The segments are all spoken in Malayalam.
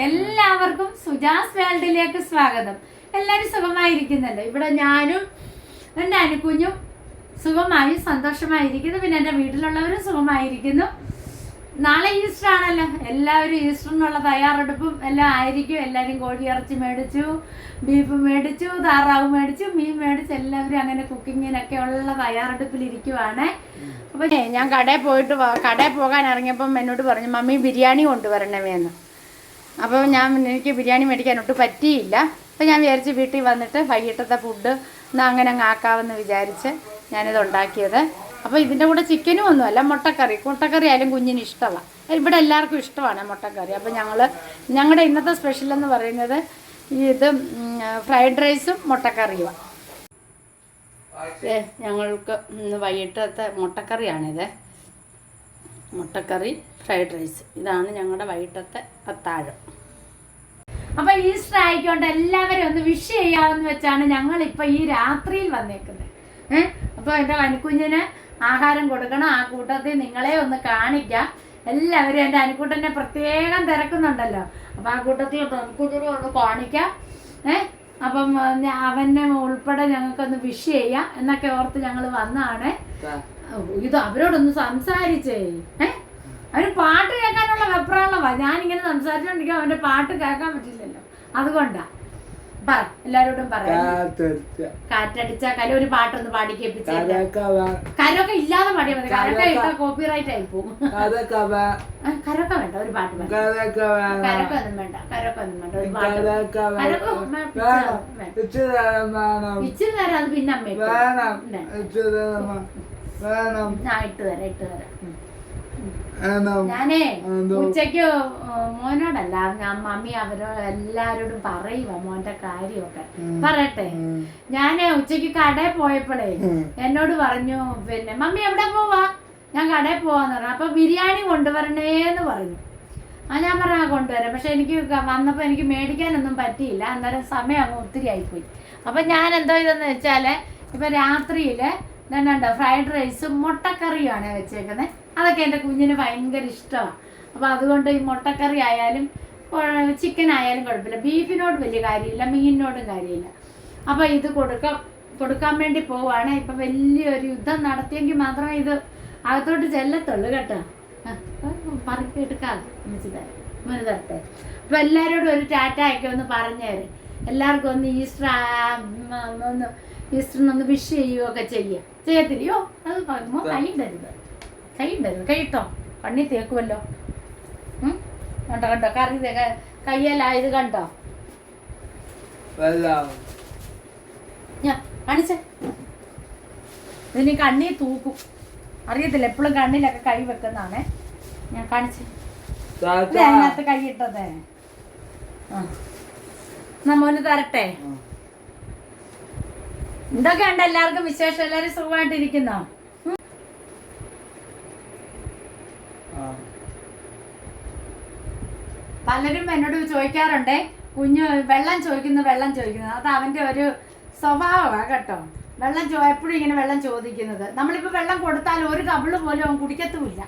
എല്ലാവർക്കും സുജാസ് വേൾഡിലേക്ക് സ്വാഗതം. എല്ലാവരും സുഖമായിരിക്കുന്നല്ലോ? ഇവിടെ ഞാനും എന്റെ അനുക്കുഞ്ഞും സുഖമായി സന്തോഷമായിരിക്കുന്നു. പിന്നെ എന്റെ വീട്ടിലുള്ളവരും സുഖമായിരിക്കുന്നു. നാളെ ഈസ്റ്റർ ആണല്ലോ. എല്ലാവരും ഈസ്റ്ററിനുള്ള തയ്യാറെടുപ്പും എല്ലാം ആയിരിക്കും. എല്ലാവരും കോഴി ഇറച്ചി മേടിച്ചു ബീഫ് മേടിച്ചു താറാവ് മേടിച്ചു മീൻ മേടിച്ചു. എല്ലാവരും അങ്ങനെ കുക്കിങ്ങിനൊക്കെ ഉള്ള തയ്യാറെടുപ്പിലിരിക്കുവാണ് അപ്പോൾ ഞാൻ കടയിൽ പോയിട്ട് കടയിൽ പോകാൻ ഇറങ്ങിയപ്പം എന്നോട് പറഞ്ഞു മമ്മി ബിരിയാണി കൊണ്ടുവരണമേന്ന്. അപ്പോൾ ഞാൻ എനിക്ക് ബിരിയാണി മേടിക്കാൻ ഒട്ടും പറ്റിയില്ല. അപ്പോൾ ഞാൻ വിചാരിച്ച് വീട്ടിൽ വന്നിട്ട് വൈകിട്ടത്തെ ഫുഡ് എന്നാൽ അങ്ങനെ അങ്ങ് ആക്കാമെന്ന് വിചാരിച്ച് ഞാനിത് ഉണ്ടാക്കിയത്. അപ്പോൾ ഇതിന്റെ കൂടെ ചിക്കനും ഒന്നുമല്ല മുട്ടക്കറി. മുട്ടക്കറി ആയാലും കുഞ്ഞിന് ഇഷ്ടമാണ് ഇവിടെ എല്ലാവർക്കും ഇഷ്ടമാണ് മുട്ടക്കറി. അപ്പോൾ ഞങ്ങൾ ഞങ്ങളുടെ ഇന്നത്തെ സ്പെഷ്യൽ എന്ന് പറയുന്നത് ഇത് ഫ്രൈഡ് റൈസും മുട്ടക്കറിയുമാണ് ഏ ഞങ്ങൾക്ക് ഇന്ന് വൈകിട്ടത്തെ മുട്ടക്കറിയാണിത്. മുട്ടക്കറി ഫ്രൈഡ് റൈസ് ഇതാണ് ഞങ്ങളുടെ വൈകിട്ടത്തെ അത്താഴം അപ്പൊ ഈസ്റ്റർ ആയിക്കൊണ്ട് എല്ലാവരും ഒന്ന് വിഷ് ചെയ്യാമെന്ന് വെച്ചാണ് ഞങ്ങൾ ഇപ്പൊ ഈ രാത്രിയിൽ വന്നേക്കുന്നത്. ഏഹ് അപ്പൊ എന്റെ അനുക്കുഞ്ഞിന് ആഹാരം കൊടുക്കണം. ആ കൂട്ടത്തിൽ നിങ്ങളെ ഒന്ന് കാണിക്കാം. എല്ലാവരും എന്റെ അനുക്കൂട്ടനെ പ്രത്യേകം തിരക്കുന്നുണ്ടല്ലോ. അപ്പൊ ആ കൂട്ടത്തിൽ അനുക്കൂട്ടനെ ഒന്ന് കാണിക്കാം. ഏഹ് അപ്പം അവനെ ഉൾപ്പെടെ ഞങ്ങൾക്കൊന്ന് വിഷ് ചെയ്യാം. എന്നൊക്കെ ഓർത്ത് ഞങ്ങൾ വന്നതാണ് ഇത് അവരോടൊന്ന് സംസാരിച്ചേ. ഏ? അവന് പാട്ട് കേൾക്കാനുള്ള വെപ്രാളവാ. ഞാനിങ്ങനെ സംസാരിച്ചോണ്ടിരിക്കും അവന്റെ പാട്ട് കേൾക്കാൻ പറ്റില്ലല്ലോ. അതുകൊണ്ടാ. പറ എല്ലാരോടും പറയാം കാറ്റടിച്ച കല ഒരു പാട്ടൊന്ന് പാടി കേൾപ്പിച്ചേ. കരൊക്കെ ഇല്ലാതെ പാടിയാൽ മതി. കരൊക്കെ ഇട്ടാ കോപ്പിറൈറ്റ് ആയി പോകും. കരൊക്കെ വേണ്ട ഒരു പാട്ട് പാടി കരൊക്കെ ഒന്നും വേണ്ട കരൊക്കെ ഒന്നും വേണ്ട ഒരു പാട്ട്. ഇച്ചിരി നേരം അത് പിന്നെ അമ്മ. ഞാൻ ഇട്ട് തരാം ഇട്ട് തരാം. ഉം. ഞാനേ ഉച്ചയ്ക്ക് ഉച്ചയ്ക്ക് മോനോടല്ല ഞാൻ മമ്മി അവരോ എല്ലാരോടും പറയുക മോന്റെ കാര്യമൊക്കെ. പറയട്ടെ. ഞാനേ ഉച്ചയ്ക്ക് കടയിൽ പോയപ്പോഴേ എന്നോട് പറഞ്ഞു പിന്നെ മമ്മി എവിടെ പോവാ? ഞാൻ കടയിൽ പോവാന്ന് പറഞ്ഞു. അപ്പൊ ബിരിയാണി കൊണ്ടുവരണേന്ന് പറഞ്ഞു. ആ ഞാൻ പറഞ്ഞാ കൊണ്ടുവരാം. പക്ഷെ എനിക്ക് വന്നപ്പോൾ വന്നപ്പോ എനിക്ക് മേടിക്കാനൊന്നും പറ്റിയില്ല. അന്നേരം സമയം അങ്ങ് ഒത്തിരി ആയിപ്പോയി. അപ്പൊ ഞാൻ എന്തോ ഇതെന്ന് വെച്ചാൽ ഇപ്പൊ രാത്രിയിൽ ഇതുണ്ടോ ഫ്രൈഡ് റൈസും മുട്ടക്കറിയുമാണ് വെച്ചേക്കുന്നത് അതൊക്കെ എന്റെ കുഞ്ഞിന് ഭയങ്കര ഇഷ്ടമാണ്. അപ്പോൾ അതുകൊണ്ട് ഈ മുട്ടക്കറി ആയാലും ചിക്കൻ ആയാലും കുഴപ്പമില്ല. ബീഫിനോട് വലിയ കാര്യമില്ല മീനിനോടും കാര്യമില്ല. അപ്പോൾ ഇത് കൊടുക്കാം കൊടുക്കാൻ വേണ്ടി പോവാണ്. ഇപ്പം വലിയൊരു യുദ്ധം നടത്തിയെങ്കിൽ മാത്രമേ ഇത് അകത്തോട്ട് ചെല്ലത്തുള്ളൂ കേട്ടോ. പറഞ്ഞ് എടുക്കാതെ തരാം. മോന് തരട്ടെ. അപ്പം എല്ലാവരോടും ഒരു ടാറ്റ ഒന്ന് പറഞ്ഞേര്. എല്ലാവർക്കും ഒന്ന് ഈസ്റ്റർ ഒന്ന് ഈസ്റ്ററിനൊന്ന് വിഷ് ചെയ്യുകയൊക്കെ ചെയ്യുക ചെയ്യത്തില്ലയോ? അത് പറയുമ്പോൾ കൈ ഇടരുത്. കൈ ഇടരുത്. കൈ ഇട്ടോ? കണ്ണി തേക്കുമല്ലോ? കണ്ടോ കണ്ടോ? കറി കയ്യലായത് കണ്ടോ? ഞാൻ കാണിച്ചേ. ഇതിന് കണ്ണി തൂക്കും. അറിയത്തില്ല എപ്പോഴും കണ്ണിലൊക്കെ കൈ വെക്കുന്നതാണ്. ഞാൻ കാണിച്ചേ. അതിനകത്ത് കൈ ഇട്ടതേ. ആ. നമ്മൊന്ന് മോന് തരട്ടെ എന്തൊക്കെയുണ്ട് എല്ലാവർക്കും വിശേഷം. എല്ലാവരും സുഖമായിട്ടിരിക്കുന്നോ? പലരും എന്നോട് ചോദിക്കാറുണ്ട് കുഞ്ഞു വെള്ളം ചോദിക്കുന്നു വെള്ളം ചോദിക്കുന്നത് അത് അവന്റെ ഒരു സ്വഭാവമാണ് കേട്ടോ. വെള്ളം ചോ എപ്പോഴും ഇങ്ങനെ വെള്ളം ചോദിക്കുന്നത്. നമ്മളിപ്പോൾ വെള്ളം കൊടുത്താൽ ഒരു കവിൾ പോലും അവൻ കുടിക്കത്തുമില്ല.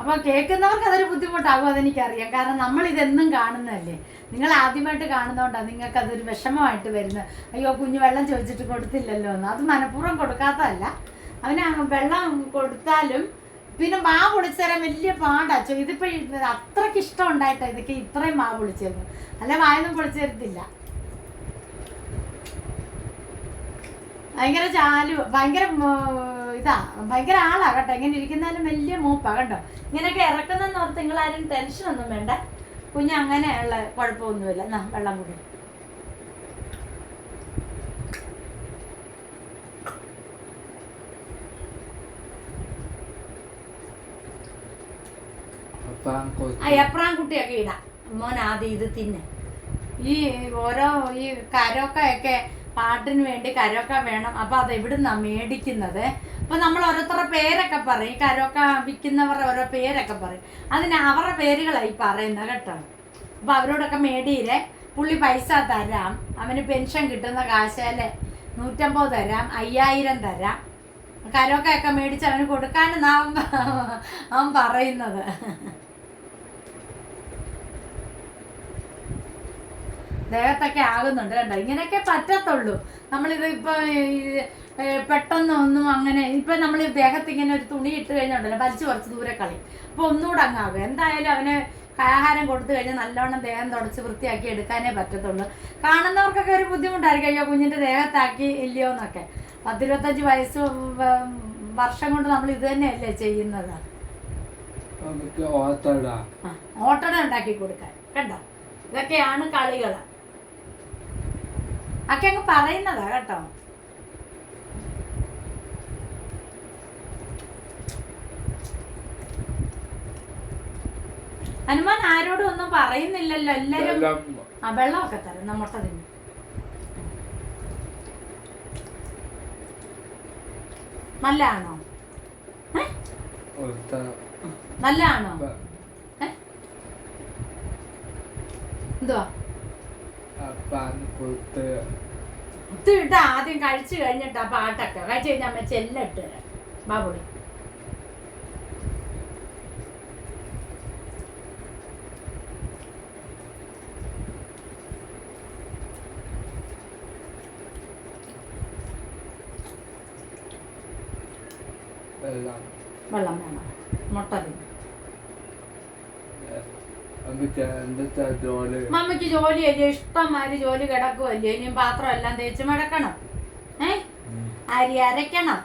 അപ്പോൾ കേൾക്കുന്നവർക്ക് അതൊരു ബുദ്ധിമുട്ടാകും അതെനിക്കറിയാം. കാരണം നമ്മൾ ഇതെന്നും കാണുന്നതല്ലേ? നിങ്ങൾ ആദ്യമായിട്ട് കാണുന്നതുകൊണ്ടാണ് നിങ്ങൾക്ക് അതൊരു വിഷമമായിട്ട് വരുന്നത്. അയ്യോ കുഞ്ഞു വെള്ളം ചോദിച്ചിട്ട് കൊടുത്തില്ലല്ലോ എന്ന്. അത് മനഃപൂർവം കൊടുക്കാത്തതല്ല. അവന് വെള്ളം കൊടുത്താലും പിന്നെ മാ പൊളിച്ചേരാൻ വലിയ പാടാ. ഇതിപ്പോൾ അത്രയ്ക്ക് ഇഷ്ടം ഉണ്ടായിട്ട ഇതൊക്കെ ഇത്രയും മാവ് പൊളിച്ചിരുന്നു. അല്ല വായൊന്നും പൊളിച്ചേരത്തില്ല. ഭയങ്കര ചാലു ഭയങ്കര ഇതാ ഭയങ്കര ആളാ കേട്ടോ. ഇങ്ങനെ ഇരിക്കുന്നാലും വലിയ മൂപ്പാ കേട്ടോ ഇങ്ങനെയൊക്കെ ഇറക്കുന്നെന്ന് ഓർത്ത് നിങ്ങളാരും ടെൻഷൻ ഒന്നും വേണ്ട. കുഞ്ഞ് അങ്ങനെയുള്ള കുഴപ്പമൊന്നുമില്ല. എന്നാ വെള്ളം കൂടി. ആ എപ്രാം കുട്ടിയൊക്കെ ഇടാം. മോൻ ആദ്യം ഇത് തിന്നെ. ഈ ഓരോ ഈ കരോക്കയൊക്കെ പാട്ടിന് വേണ്ടി കരോക്ക വേണം. അപ്പൊ അത് എവിടുന്നാ മേടിക്കുന്നത്? അപ്പൊ നമ്മൾ ഓരോരുത്തരുടെ പേരൊക്കെ പറയും കരോക്ക വിൽക്കുന്നവരുടെ ഓരോ പേരൊക്കെ പറയും. അതിന് അവരുടെ പേരുകളായി പറയുന്നത് കേട്ടോ. അപ്പൊ അവരോടൊക്കെ മേടിയിലെ പുള്ളി പൈസ തരാം. അവന് പെൻഷൻ കിട്ടുന്ന കാശേലെ നൂറ്റമ്പത് തരാം അയ്യായിരം തരാം. കരോക്കയൊക്കെ മേടിച്ച് അവന് കൊടുക്കാനെന്നാവും അവൻ പറയുന്നത്. ദേഹത്തൊക്കെ ആകുന്നുണ്ട് കണ്ടോ ഇങ്ങനെയൊക്കെ പറ്റത്തുള്ളൂ. നമ്മളിത് ഇപ്പൊ പെട്ടെന്ന് ഒന്നും അങ്ങനെ ഇപ്പൊ നമ്മൾ ദേഹത്ത് ഇങ്ങനെ ഒരു തുണി ഇട്ട് കഴിഞ്ഞുണ്ടല്ലോ വലിച്ചു കുറച്ച് ദൂരെ കളി അപ്പൊ ഒന്നുകൂടെ അങ്ങാകും എന്തായാലും അവന് ആഹാരം കൊടുത്തു കഴിഞ്ഞാൽ നല്ലോണം ദേഹം തുടച്ച് വൃത്തിയാക്കി എടുക്കാനേ പറ്റത്തുള്ളൂ. കാണുന്നവർക്കൊക്കെ ഒരു ബുദ്ധിമുട്ടായിരിക്കും. അയ്യോ കുഞ്ഞിന്റെ ദേഹത്താക്കി ഇല്ലയോ എന്നൊക്കെ. പത്തിരുപത്തഞ്ച് വയസ്സ് വർഷം കൊണ്ട് നമ്മൾ ഇത് തന്നെയല്ലേ ചെയ്യുന്നത്. ഓട്ടട. ഉണ്ടാക്കി കൊടുക്കാൻ. കണ്ടോ? ഇതൊക്കെയാണ് കളികൾ ഒക്കെ അങ്ങ് പറയുന്നതാ കേട്ടോ. ഹനുമാൻ ആരോടും ഒന്നും പറയുന്നില്ലല്ലോ. എല്ലാരും ആ വെള്ളമൊക്കെ തരും. നമ്മുടെ അതിന് നല്ലതാണോ? നല്ലതാണോ? എന്തുവാ? കൊടുത്ത് ആദ്യം കഴിച്ചു കഴിഞ്ഞിട്ടാ പാട്ടൊക്കെ. കഴിച്ചു കഴിഞ്ഞാൽ അമ്മ ചെല്ലിട്ട് തരാം. എല്ലാം വെള്ളം വേണം. മുട്ട മമ്മിക്ക് ജോലി അല്ലേ ഇഷ്ടംമാതിരി ജോലി കിടക്കുമല്ലേ ഇനിയും പാത്രം എല്ലാം തേച്ച് മടക്കണം. ഏ? അരി അരയ്ക്കണം.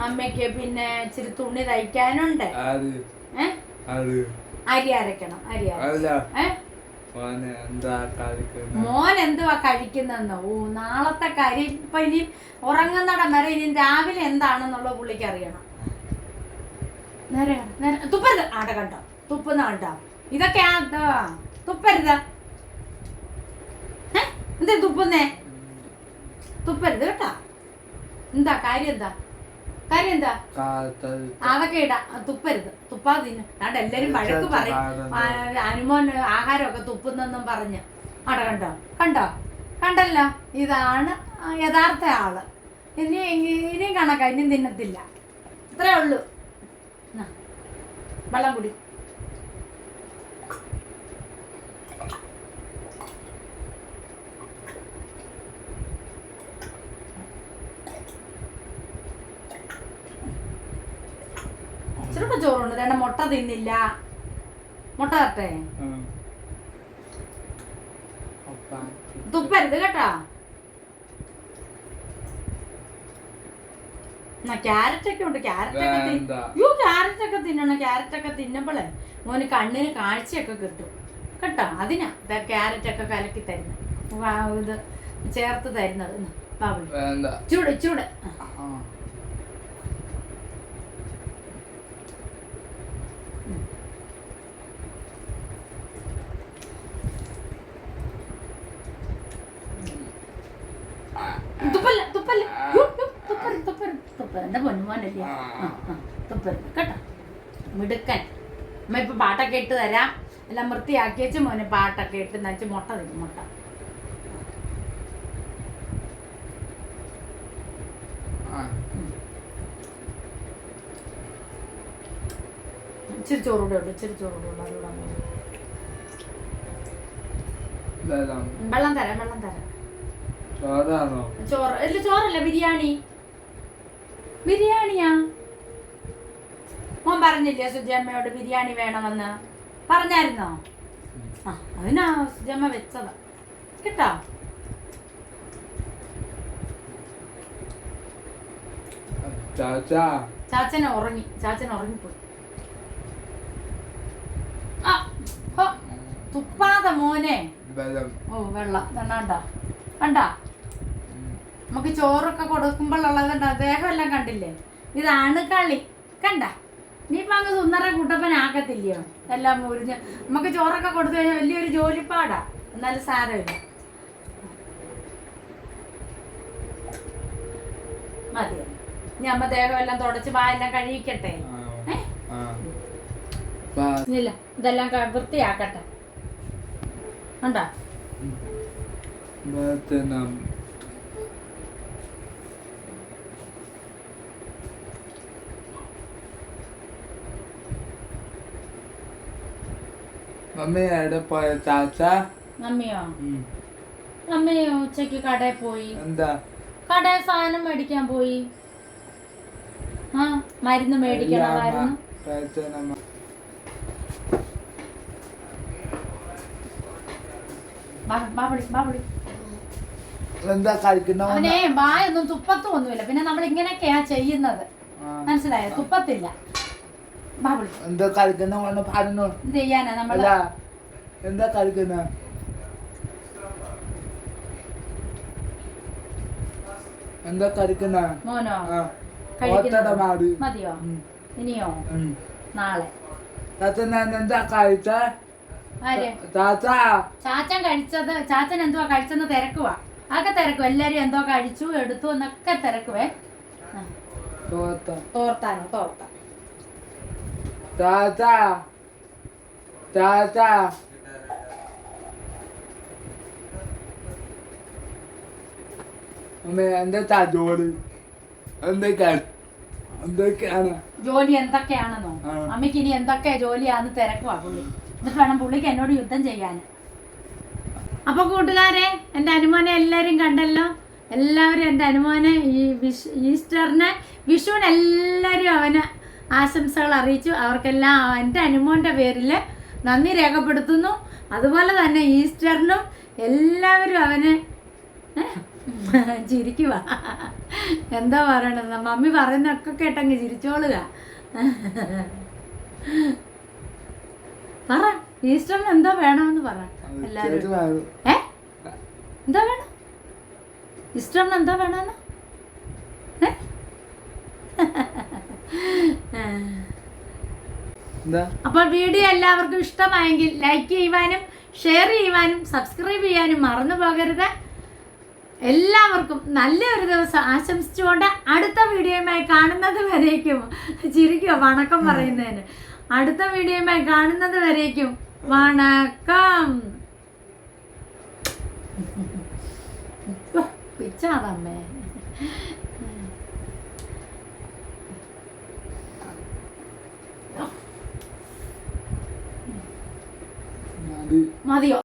അമ്മയ്ക്ക് പിന്നെ ഇച്ചിരി തുണി തയ്ക്കാനുണ്ട്. ഏ? അരി അരയ്ക്കണം. അരി അര അല്ല ഏ? മോൻ എന്തുവാ കഴിക്കുന്നെന്നോ? ഓ നാളത്തെ കാര്യം ഇപ്പൊ ഇനി ഉറങ്ങുന്നിടം വരെ ഇനി രാവിലെ എന്താണെന്നുള്ള പുള്ളിക്ക് അറിയണം. നേരെ തുപ്പരുത്. ആട കണ്ടോ? തുപ്പുന്ന കണ്ടോ? ഇതൊക്കെ ആ ദാ, തുപ്പരുത്. എന്തേ തുപ്പുന്നേ? തുപ്പരുത് കേട്ടാ. എന്താ കാര്യം എന്താ? കാര്യം എന്താ കാത്തൽ അതൊക്കെ ഇടാ തുപ്പരുത്. തുപ്പാ തിന്നു. അതുകൊണ്ട് എല്ലാരും വഴക്ക് പറയും. അനുമോൻ ആഹാരമൊക്കെ തുപ്പുന്നെന്നും പറഞ്ഞ്. അവിടെ കണ്ടോ? കണ്ടോ? കണ്ടല്ലോ? ഇതാണ് യഥാർത്ഥ ആൾ. ഇനി ഇനിയും കണക്കാ. ഇനിയും തിന്നത്തില്ല. ഇത്രേ ഉള്ളൂ. വെള്ളം കുടി. തിന്നില്ല. മുട്ട തട്ടെ തുപ്പരുത് കേട്ടോ. ക്യാരറ്റ് ഒക്കെ ഉണ്ട് ക്യാരറ്റ് ഒക്കെ വേണ്ട. ക്യാരറ്റ് ഒക്കെ തിന്നണം ക്യാരറ്റ് ഒക്കെ തിന്നുമ്പോളേ മോന് കണ്ണിന് കാഴ്ചയൊക്കെ കിട്ടും. കേട്ടോ അതിനാ ക്യാരറ്റ് ഒക്കെ കലക്കി തരുന്നത് ഇത് ചേർത്ത് തരുന്നത്. ചൂട് ചൂട് ആ. തുപ്പല്ല തുപ്പരുത് തുപ്പരുത് തുപ്പരുത്. എന്റെ പൊന്നുമോനല്ലേ തുപ്പരുത്. കേട്ടോ? മിടുക്കൻ. അമ്മ ഇപ്പൊ പാട്ടൊക്കെ ഇട്ട് തരാം. എല്ലാം വൃത്തിയാക്കി വെച്ച് മോനെ പാട്ടൊക്കെ ഇട്ട് നനച്ച് മുട്ട തരും മുട്ട. ഇച്ചിരി ചോറൂടെ ഉണ്ട് ഇച്ചിരി ചോറൂടെ ഉണ്ട് അതുകൂടെ. വെള്ളം തരാം വെള്ളം തരാം. ചോറ് അല്ല ചോറല്ല ബിരിയാണി. ബിരിയാണിയാ? മോൻ പറഞ്ഞില്ലേ സുജമ്മയോട് ബിരിയാണി വേണമെന്ന്? പറഞ്ഞായിരുന്നോ? ആ അതിനാ സുജമ്മ വെച്ചത്. കേട്ടോ? ചാച്ചാ. ചാച്ചനെ ഉറങ്ങി ചാച്ചൻ ഉറങ്ങിപ്പോയി. ആ തുപ്പാതെ മോനെ. ഓ വെള്ളം. കണ്ടാ കണ്ടാ? നമുക്ക് ചോറൊക്കെ കൊടുക്കുമ്പോഴുള്ളത് കണ്ട? ദേഹം എല്ലാം കണ്ടില്ലേ? ഇതാണ് കളി. കണ്ട? നീയിപ്പോ അങ്ങ് സുന്ദര കുട്ടപ്പനാക്കത്തില്ലയോ എല്ലാം മുറിഞ്ഞ് നമുക്ക് ചോറൊക്കെ കൊടുത്തു കഴിഞ്ഞാൽ വലിയൊരു ജോലിപ്പാടാ. എന്നാലും സാരമില്ല. മതി. ഇനി അമ്മ ദേഹം എല്ലാം തുടച്ച് വായെല്ലാം കഴിക്കട്ടെ ഇല്ല ഇതെല്ലാം വൃത്തിയാക്കട്ടെ. കണ്ടാ? ഭരതനം മമ്മി എവിടെ പോയ? ചാച്ച? മമ്മിയോ മമ്മി ഉച്ചയ്ക്ക് കടയിൽ പോയി. എന്താ? കടയിൽ സാധനം മേടിക്കാൻ പോയി. ആ മരുന്ന് മേടിക്കണമായിരുന്നു. എന്താ അവനെ വായൊന്നും തുപ്പത്തും ഒന്നുമില്ല പിന്നെ നമ്മൾ ഇങ്ങനെയൊക്കെയാ ചെയ്യുന്നത് മനസ്സിലായോ? തുപ്പത്തില്ല. എന്താ കളിക്കുന്ന കൊണ്ട് പറഞ്ഞു എന്ത് അല്ല കളിക്കുന്ന? എന്താ മോനോ? മതിയോ? ഇനിയോ? നാളെ. എന്താ കഴിച്ച? ചാച്ചൻ കഴിച്ചത് ചാച്ചൻ എന്തുവാ കഴിച്ചെന്ന് തിരക്കുവാ. അതൊക്കെ തിരക്കും. എല്ലാരും എന്തോ കഴിച്ചു എടുത്തു എന്നൊക്കെ തിരക്കുവേ. തോർത്താനോ? തോർത്താൻ. താത്ത താത്ത അമ്മ എന്താ ജോലി? എന്തൊക്കെയാണ്? എന്തൊക്കെയാണ്? ജോലി എന്തൊക്കെയാണെന്നോ. അമ്മയ്ക്ക് ഇനി എന്തൊക്കെ ജോലിയാന്ന് തിരക്കുവാ പുള്ളി. എന്നിട്ട് വേണം പുള്ളിക്ക് എന്നോട് യുദ്ധം ചെയ്യാൻ. അപ്പൊ കൂട്ടുകാരെ എന്റെ അനുമോനെ എല്ലാവരും കണ്ടല്ലോ? എല്ലാവരും എന്റെ അനുമോനെ ഈ വിഷ് ഈസ്റ്ററിന് വിഷുവിന് എല്ലാവരും അവന് ആശംസകൾ അറിയിച്ചു. അവർക്കെല്ലാം എന്റെ അനുമോന്റെ പേരിൽ നന്ദി രേഖപ്പെടുത്തുന്നു. അതുപോലെ തന്നെ ഈസ്റ്ററിനും എല്ലാവരും അവന് ചിരിക്കുക എന്താ പറയണത്? മമ്മി പറയുന്നൊക്കെ കേട്ടങ്ങ് ചിരിച്ചോളുക. പറ ഈസ്റ്ററിന് എന്താ വേണമെന്ന് പറ. എല്ലാവരും. ഏ? എന്താ വേണം? ഈസ്റ്ററിന് എന്താ വേണമെന്ന് ഏ? എന്താ അപ്പോൾ വീഡിയോ എല്ലാവർക്കും ഇഷ്ടമായെങ്കിൽ ലൈക്ക് ചെയ്യുവാനും ഷെയർ ചെയ്യുവാനും സബ്സ്ക്രൈബ് ചെയ്യാനും മറന്നു പോകരുത് എല്ലാവർക്കും നല്ലൊരു ദിവസം ആശംസിച്ചുകൊണ്ട് അടുത്ത വീഡിയോയുമായി കാണുന്നത് വരേക്കും ചിരിക്കുക വണക്കം പറയുന്നതിന് അടുത്ത വീഡിയോയുമായി കാണുന്നത് വരേക്കും വണക്കം പിച്ചാതമ്മേ മതി മതിയോ